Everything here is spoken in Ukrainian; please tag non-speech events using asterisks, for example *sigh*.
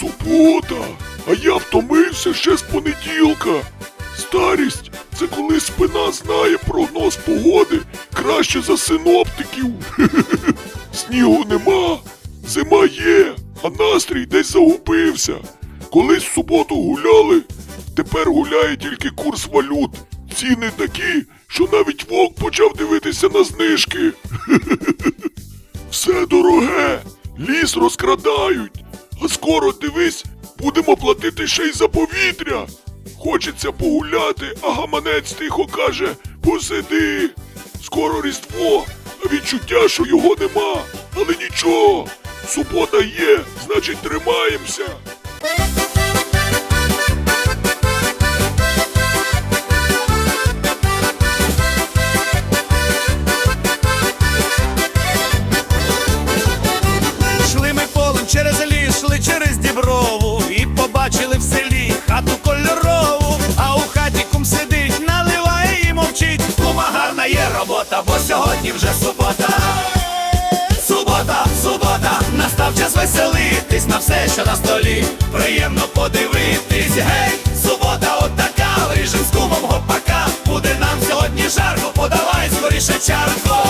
Субота! А я втомився ще з понеділка. Старість це коли спина знає прогноз погоди краще за синоптиків. *laughs* Снігу нема, зима є, а настрій десь загубився. Колись в суботу гуляли, тепер гуляє тільки курс валют. Ціни такі, що навіть вовк почав дивитися на знижки. *laughs* Все дороге, ліс розкрадають, а скоро дивись, будемо платити ще й за повітря. Хочеться погуляти, а гаманець тихо каже посиди. Скоро Різдво, а відчуття, що його нема. Але нічого, субота є, значить тримаємося. маневрову, і побачили в селі хату кольорову, а у хаті кум сидить, наливає і мовчить. Кума гарна є робота, бо сьогодні вже субота. Субота, субота, настав час веселитись на все, що на столі. Приємно подивитись. Гей, субота, отака, ріжем з кумом гопака. Буде нам сьогодні жарко, подавай скоріше чарко.